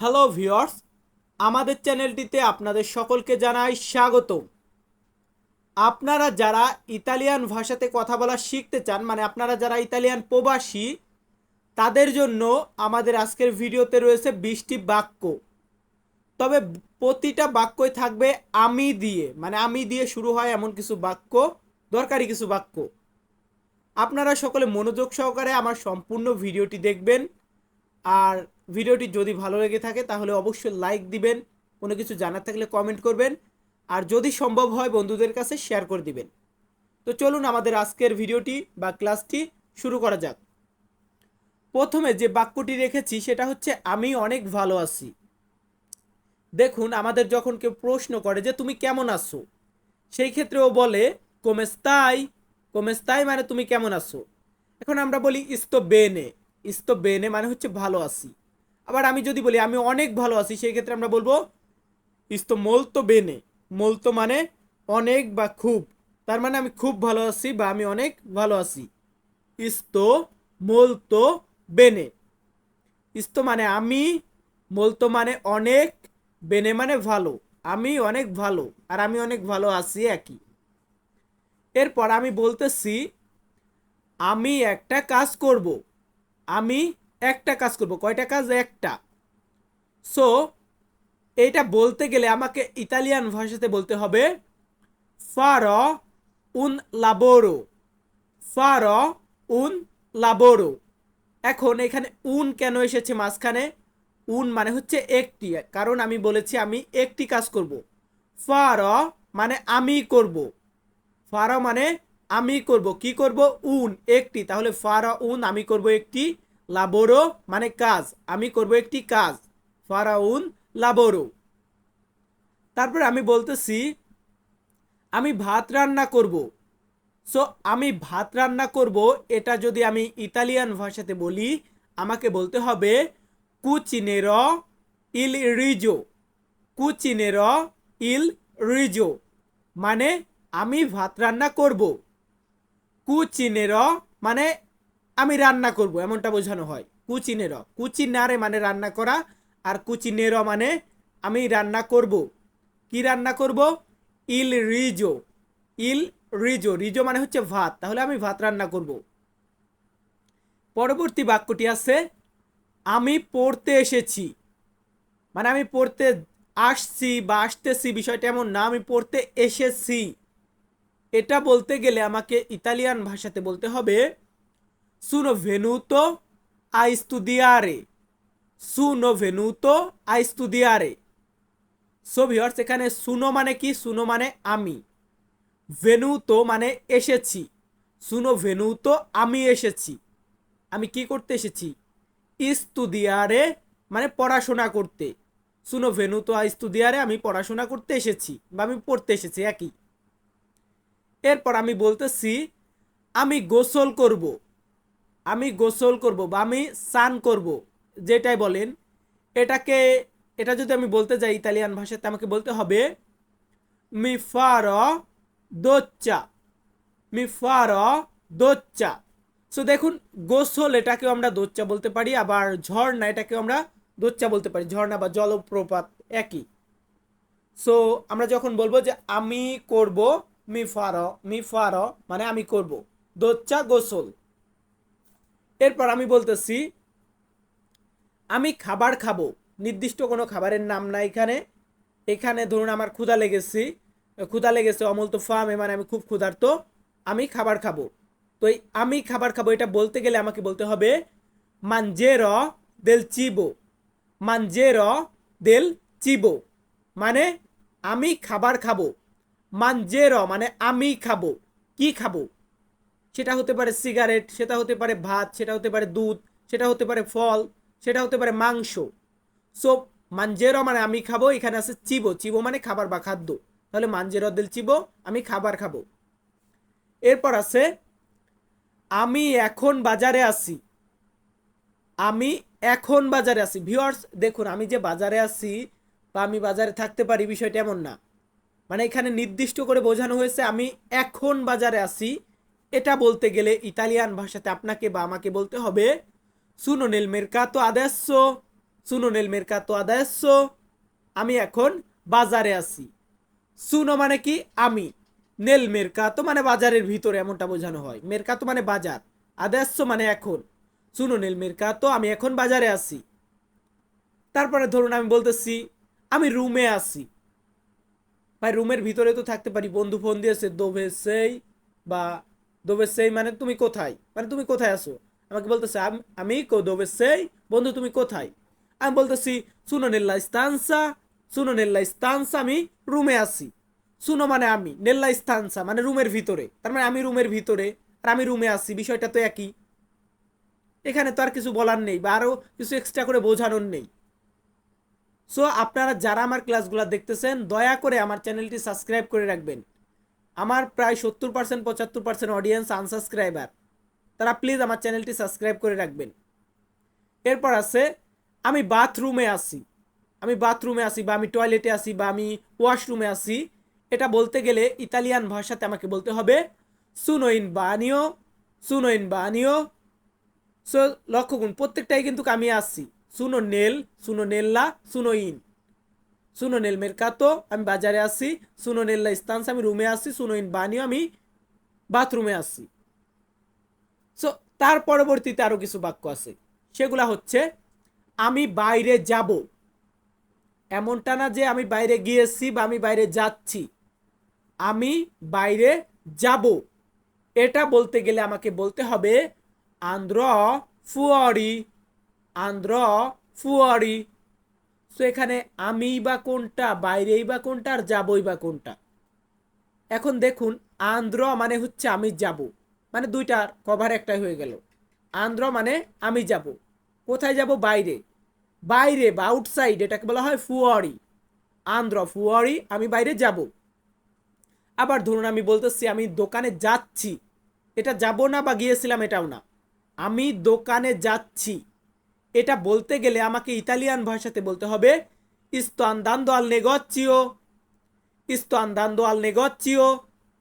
Hello viewers আমাদের চ্যানেলটিতে আপনাদের সকলকে জানাই স্বাগত আপনারা যারা ইতালিয়ান ভাষাতে কথা বলা শিখতে চান মানে আপনারা যারা ইতালিয়ান প্রবাসী, তাদের জন্য আমাদের আজকের ভিডিওতে রয়েছে বিশটি বাক্য। তবে প্রতিটা বাক্যই থাকবে আমি দিয়ে মানে আমি দিয়ে শুরু হয় এমন কিছু বাক্য, দরকারি কিছু বাক্য। আপনারা সকলে মনোযোগ সহকারে আমার সম্পূর্ণ ভিডিওটি দেখবেন। আর ভিডিওটি যদি ভালো লেগে থাকে, তাহলে অবশ্যই লাইক দিবেন, কোনো কিছু জানার থাকলে কমেন্ট করবেন, আর যদি সম্ভব হয় বন্ধুদের কাছে শেয়ার করে দিবেন। তো চলুন আমাদের আজকের ভিডিওটি বা ক্লাসটি শুরু করা যাক। প্রথমে যে বাক্যটি রেখেছি, সেটা হচ্ছে, আমি অনেক ভালো আছি। দেখুন, আমাদের যখন কেউ প্রশ্ন করে যে, তুমি কেমন আছো? সেই ক্ষেত্রে ও বলে, কোমেস্তাই। কোমেস্তাই মানে তুমি কেমন আছো? এখন আমরা বলি, ইস্তো বেনে। ইস্তো বেনে মানে হচ্ছে, ভালো আছি। আবার আমি যদি বলি, আমি অনেক ভালো আছি, সেই ক্ষেত্রে আমরা বলব ইস্তো মোলতো বেনে। মোলতো মানে অনেক বা খুব। তার মানে আমি খুব ভালো আছি বা আমি অনেক ভালো আছি। ইস্তো মোলতো বেনে। ইস্তো মানে আমি। মোলতো মানে অনেক। বেনে মানে ভালো। আমি অনেক ভালো। আর আমি অনেক ভালো আছি একই। এরপর আমি বলতেছি, আমি একটা কাজ করব। আমি একটা কাজ করব। কয়টা কাজ? একটা। সো এটা বলতে গেলে আমাকে ইতালিয়ান ভাষাতে বলতে হবে ফার উন লাবোরো ফার উন লাবোরো এখন এখানে উন কেন এসেছে মাঝখানে? উন মানে হচ্ছে একটি। কারণ আমি বলেছি আমি একটি কাজ করব। ফার মানে আমি করব। ফার মানে আমি করব। কি করব? উন একটি। তাহলে ফার উন আমি করব একটি। লাবোরো মানে কাজ। আমি করব একটি কাজ। ফারাউন লাবোরো। তারপর আমি বলতেছি, আমি ভাত রান্না করব। সো আমি ভাত রান্না করব, এটা যদি আমি ইতালিয়ান ভাষাতে বলি, আমাকে বলতে হবে কুচিনের ইল রিজো। কুচিনের ইল রিজো। মানে আমি ভাত রান্না করব। কুচিনের মানে আমি রান্না করব, এমনটা বোঝানো হয়। কুচিনের কুচিনারে মানে রান্না করা, আর কুচিনের মানে আমি রান্না করব। কি রান্না করব? ইল রিজো। ইল রিজো। রিজো মানে হচ্ছে ভাত। তাহলে আমি ভাত রান্না করব। পরবর্তী বাক্যটি আছে, আমি পড়তে এসেছি। মানে আমি পড়তে আসছি বা আসতেছি, বিষয়টা এমন না, আমি পড়তে এসেছি। এটা বলতে গেলে আমাকে ইতালিয়ান ভাষাতে বলতে হবে সুনো ভেনুতো আ স্তুদিয়ারে সুনো ভেনুতো আ স্তুদিয়ারে সো ভিওর্স এখানে সুনো মানে কি? সুনো মানে আমি। ভেনুতো মানে এসেছি। সুনো ভেনুতো আমি এসেছি। আমি কি করতে এসেছি? ইস্তুদিয়ারে মানে পড়াশোনা করতে। সুনো ভেনুতো ইস্তুদিয়ারে আমি পড়াশোনা করতে এসেছি বা আমি পড়তে এসেছি, একই। এরপর আমি বলতেছি, আমি গোসল করব। আমি গোসল করব বা আমি স্নান করব, যেটাই বলেন, এটাকে, এটা যদি আমি বলতে যাই ইতালিয়ান ভাষাতে আমাকে বলতে হবে মি ফার দোচ্চা মি ফার দোচ্চা সো দেখুন, গোসল এটাকেও আমরা দোচ্চা বলতে পারি, আবার ঝর্ণা এটাকেও আমরা দোচ্চা বলতে পারি, ঝর্ণা বা জলপ্রপাত একই। সো আমরা যখন বলব যে আমি করব মি ফার মি ফার মানে আমি করব দোচ্চা গোসল। এরপর আমি বলতেছি, আমি খাবার খাব। নির্দিষ্ট কোনো খাবারের নাম না এখানে। এখানে ধরুন আমার ক্ষুধা লেগেছি। ক্ষুধা লেগেছে, অমল তো ফার্মে মানে আমি খুব ক্ষুধার্ত। আমি খাবার খাব। তো এই আমি খাবার খাব, এটা বলতে গেলে আমাকে বলতে হবে মানজে র দেল চিবো। মানজে র দেল চিবো। মানে আমি খাবার খাব। মানজে র মানে আমি খাব। কি খাব? সেটা হতে পারে সিগারেট, সেটা হতে পারে ভাত, সেটা হতে পারে দুধ, সেটা হতে পারে ফল, সেটা হতে পারে মাংস। সো মানজেরো মানে আমি খাব, এখানে আছে চিবো। চিবো মানে খাবার বা খাদ্য। তাহলে মানজেরো দিল চিবো, আমি খাবার খাব। এরপর আছে, আমি এখন বাজারে আছি। আমি এখন বাজারে আছি। ভিউয়ার্স দেখুন, আমি যে বাজারে আছি বা আমি বাজারে থাকতে পারি, বিষয়টা এমন না। মানে এখানে নির্দিষ্ট করে বোঝানো হয়েছে, আমি এখন বাজারে আছি। এটা বলতে গেলে ইতালিয়ান ভাষাতে আপনাকে বা আমাকে বলতে হবে সুনো নেল মেরকাতো আদেsso সুনো নেল মেরকাতো আদায়স্য আমি এখন বাজারে আছি। সুনো মানে কি? আমি। নেল মেরকাতো মানে বাজারের ভিতরে, এমনটা বোঝানো হয়। মেরকাতো মানে বাজার। আদাস্য মানে এখন। সুনো নেল মেরকাতো আমি এখন বাজারে আছি। তারপরে ধরুন আমি বলতেছি, আমি রুমে আছি। ভাই, রুমের ভিতরে তো থাকতে পারি। বন্ধু ফোন দিয়েছে দোভে সেই বা দোভে সেই মানে তুমি কোথায়? মানে তুমি কোথায় আছো? আমাকে বলতেছে, আমি কো দোভে সেই? বন্ধু, তুমি কোথায়? আমি বলতেছি সুনো নেল্লা স্তানসা সুনো নেল্লা স্তানসা, আমি রুমে আছি। সুনো মানে আমি, নেল্লা স্তানসা মানে রুমের ভিতরে। তার মানে আমি রুমের ভিতরে আর আমি রুমে আছি, বিষয়টা তো একই। এখানে তো আর কিছু বলার নেই বা আরও কিছু এক্সট্রা করে বোঝানোর নেই। সো আপনারা যারা আমার ক্লাসগুলো দেখতেছেন, দয়া করে আমার চ্যানেলটি সাবস্ক্রাইব করে রাখবেন। আমার প্রায় সত্তর পার্সেন্ট পঁচাত্তর পার্সেন্ট অডিয়েন্স আনসাবস্ক্রাইবার তারা প্লিজ আমার চ্যানেলটি সাবস্ক্রাইব করে রাখবেন। এরপর আছে, আমি বাথরুমে আসি আমি বাথরুমে আসি বা আমি টয়লেটে আসি বা আমি ওয়াশরুমে আসি এটা বলতে গেলে ইতালিয়ান ভাষাতে আমাকে বলতে হবে সুনোইন বানিও সুনোইন বানিও সো লক্ষ্য করুন, প্রত্যেকটাই কিন্তু আমি আসছি সুনো নেল সুনো নেল্লা সুনো ইন সুনো নেল মেরকাতো, আমি বাজারে আসছি সুনো নেল্লা স্থানস আমি রুমে আসছি সুনো ইন বানিও, আমি বাথরুমে আসছি সো তার পরবর্তীতে আরও কিছু বাক্য আছে। সেগুলা হচ্ছে, আমি বাইরে যাব। এমনটা না যে আমি বাইরে গিয়েছি বা আমি বাইরে যাচ্ছি। আমি বাইরে যাব। এটা বলতে গেলে আমাকে বলতে হবে, আন্দ্র ফুয়ারি আন্দ্র ফুয়ারি। তো এখানে আমি বা কোনটা, বাইরেই বা কোনটা, আর যাবই বা কোনটা। এখন দেখুন আন্ধ্র মানে হচ্ছে আমি যাব। মানে দুইটার কভার একটাই হয়ে গেল। আন্ধ্র মানে আমি যাব। কোথায় যাব? বাইরে। বাইরে বা আউটসাইড এটাকে বলা হয় ফুয়ারি। আন্ধ্র ফুয়ারি, আমি বাইরে যাব। আবার ধরুন আমি বলতেছি, আমি দোকানে যাচ্ছি। এটা যাব না বা গিয়েছিলাম এটাও না। আমি দোকানে যাচ্ছি। এটা বলতে গেলে আমাকে ইতালিয়ান ভাষাতে বলতে হবে ইস্তো আল নেগচ্চিও ইস্তো আল নেগচ্চিও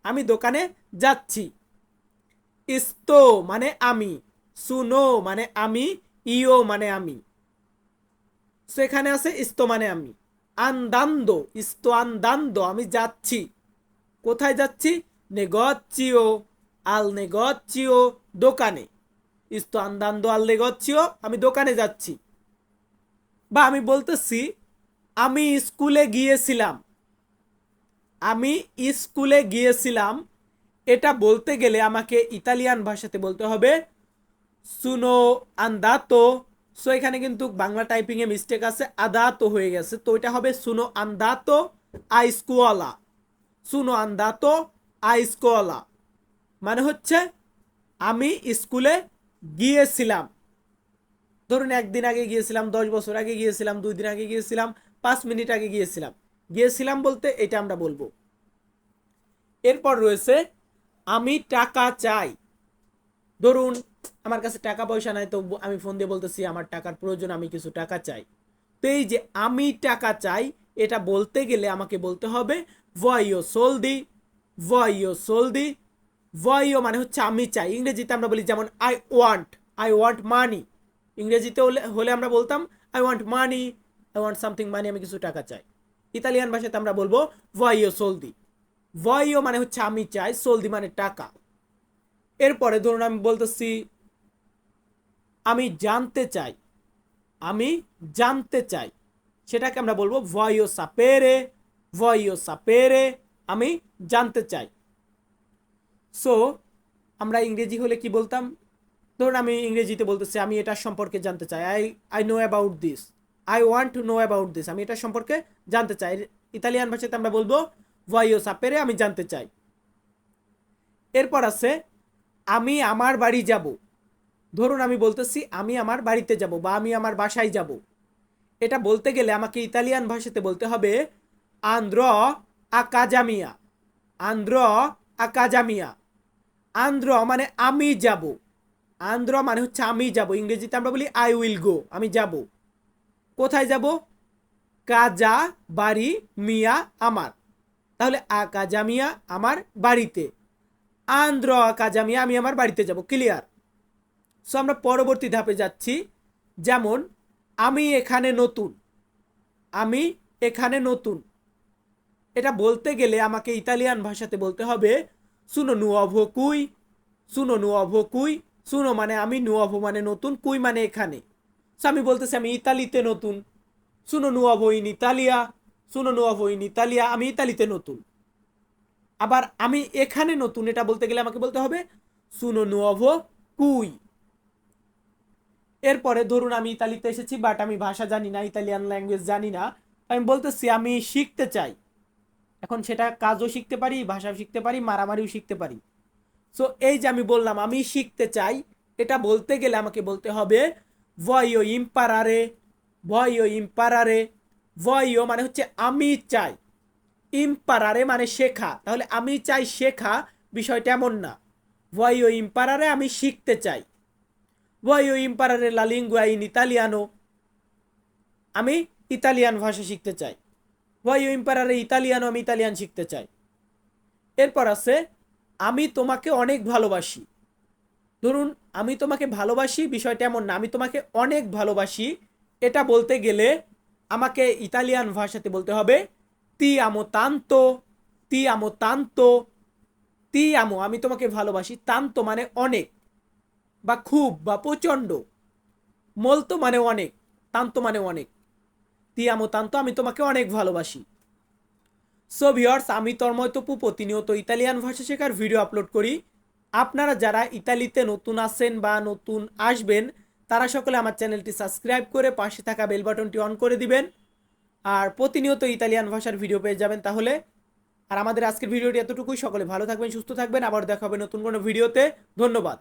আমি দোকানে যাচ্ছি। ইস্তো মানে আমি, সুনো মানে আমি ইও মানে আমি। সেখানে আছে ইস্তো মানে আমি। আন্দান্দো ইস্তো আন্দান্দো আমি যাচ্ছি। কোথায় যাচ্ছি? নেগচ্চিও আল নেগচ্চিও দোকানে। ইস্তো আন্দান্দো আল নেগচ্চিও আমি দোকানে যাচ্ছি। বা আমি বলতেছি, আমি স্কুলে গিয়েছিলাম। আমি স্কুলে গিয়েছিলাম, এটা বলতে গেলে আমাকে ইতালিয়ান ভাষাতে বলতে হবে, সুনো আন্দাতো। সো এখানে কিন্তু বাংলা টাইপিংয়ে মিস্টেক আছে, আদাতো হয়ে গেছে। তো, এটা হবে সুনো আন্দাতো আই স্কুয়ালা সুনো আন্দাতো আই স্কুয়ালা মানে হচ্ছে, আমি স্কুলে গিয়েছিলাম। ধরুন একদিন আগে গিয়েছিলাম, দশ বছর আগে গিয়েছিলাম, দুই দিন আগে গিয়েছিলাম, পাঁচ মিনিট আগে গিয়েছিলাম। গিয়েছিলাম বলতে এটা আমরা বলব। এরপর রয়েছে, আমি টাকা চাই। ধরুন আমার কাছে টাকা পয়সা নাই তো আমি ফোন দিয়ে বলতেছি, আমার টাকার প্রয়োজন, আমি কিছু টাকা চাই। তো এই যে আমি টাকা চাই, এটা বলতে গেলে আমাকে বলতে হবে ভয়ো সোলদি ভয়ো সোলদি ভয়ো মানে হচ্ছে আমি চাই। ইংরেজিতে আমরা বলি যেমন I want I want money ইংরেজিতে হলে হলে আমরা বলতাম I want money I want something money আমি কিছু টাকা চাই। ইতালিয়ান ভাষাতে আমরা বলব ভয়ো সোলদি ভয়ো মানে হচ্ছে, আমি চাই। সোলদি মানে টাকা। এরপরে ধরুন আমি বলতেছি, আমি জানতে চাই। আমি জানতে চাই। সেটাকে আমরা বলব ভয়ো সাপেরে ভয়ো সাপেরে আমি জানতে চাই। সো আমরা ইংরেজি হলে কি বলতাম? ধরুন আমি ইংরেজিতে বলতেছি, আমি এটার সম্পর্কে জানতে চাই। I I know about this I want to know about this আমি এটার সম্পর্কে জানতে চাই। ইতালিয়ান ভাষাতে আমরা বলব ভয়ো সাপেরে আমি জানতে চাই। এরপর আছে, আমি আমার বাড়ি যাব। ধরুন আমি বলতেছি, আমি আমার বাড়িতে যাব বা আমি আমার বাসায় যাব। এটা বলতে গেলে আমাকে ইতালিয়ান ভাষাতে বলতে হবে আন্দ্র আকাজামিয়া আন্দ্র আকাজামিয়া আন্দ্র মানে আমি যাব। আন্দ্র মানে হচ্ছে আমি যাব। ইংরেজিতে আমরা বলি আই উইল গো আমি যাব। কোথায় যাব? কাজা বাড়ি মিয়া আমার। তাহলে আকাজামিয়া আমার বাড়িতে। আন্দ্র আকাজামিয়া আমি আমার বাড়িতে যাব। ক্লিয়ার সো আমরা পরবর্তী ধাপে যাচ্ছি। যেমন, আমি এখানে নতুন। আমি এখানে নতুন। এটা বলতে গেলে আমাকে ইতালিয়ান ভাষাতে বলতে হবে সুনো নুয়াভো কুই। সুনো নুয়াভো কুই। সুনো মানে আমি নুয়াভো মানে নতুন, কুই মানে এখানে। So আমি বলতেছি, আমি ইতালিতে নতুন। সুনো নুয়াভো ইন ইতালিয়া। সুনো নুয়াভো ইন ইতালিয়া, আমি ইতালিতে নতুন। আবার আমি এখানে নতুন, এটা বলতে গেলে আমাকে বলতে হবে সুনো নুয়াভো কুই। এরপরে ধরুন আমি ইতালিতে এসেছি বাট আমি ভাষা জানি না, ইতালিয়ান ল্যাঙ্গুয়েজ জানি না। আমি বলতেছি, আমি শিখতে চাই। এখন সেটা কাজও শিখতে পারি, ভাষাও শিখতে পারি, মারামারিও শিখতে পারি। সো এই যে আমি বললাম, আমি শিখতে চাই, এটা বলতে গেলে আমাকে বলতে হবে, ভয়ও ইম্পারারে ভয় ভয়ও ইম্পারারে, ভয়ও মানে হচ্ছে আমি চাই। ইম্পারারে মানে শেখা। তাহলে আমি চাই শেখা বিষয়টা এমন না। ভয়ও ইম্পারারে আমি শিখতে চাই। ভয়ও ইম্পারারে লা লিঙ্গুয়া ইন ইতালিয়ানো। আমি ইতালিয়ান ভাষা শিখতে চাই। ভয়ও ইম্পারারে ইতালিয়ানো আমি ইতালিয়ান শিখতে চাই? এরপর আছে, আমি তোমাকে অনেক ভালোবাসি। ধরুন, আমি তোমাকে ভালোবাসি, বিষয়টা এমন না, আমি তোমাকে অনেক ভালোবাসি। এটা বলতে গেলে আমাকে ইতালিয়ান ভাষাতে বলতে হবে তি আমো তান্তো তি আমো তান্তো তি আমো আমি তোমাকে ভালোবাসি তান্ত মানে অনেক বা খুব বা প্রচণ্ড। মলতো মানে অনেক তান্ত মানে অনেক। তি আমো তোমাকে অনেক ভালোবাসি। সো ভিওর্স আমি তন্ময় তপু, প্রতিনিয়ত ইতালিয়ান ভাষা শেখার ভিডিও আপলোড করি। আপনারা যারা ইতালিতে নতুন আসেন বা নতুন আসবেন, তারা সকলে আমার চ্যানেলটি সাবস্ক্রাইব করে পাশে থাকা বেল বাটনটি অন করে দিবেন। আর প্রতিনিয়ত ইতালিয়ান ভাষার ভিডিও পেয়ে যাবেন তাহলে। আর আমাদের আজকের ভিডিওটি এতটুকুই। সকলে ভালো থাকবেন, সুস্থ থাকবেন। আবার দেখা হবে নতুন কোনো ভিডিওতে ধন্যবাদ।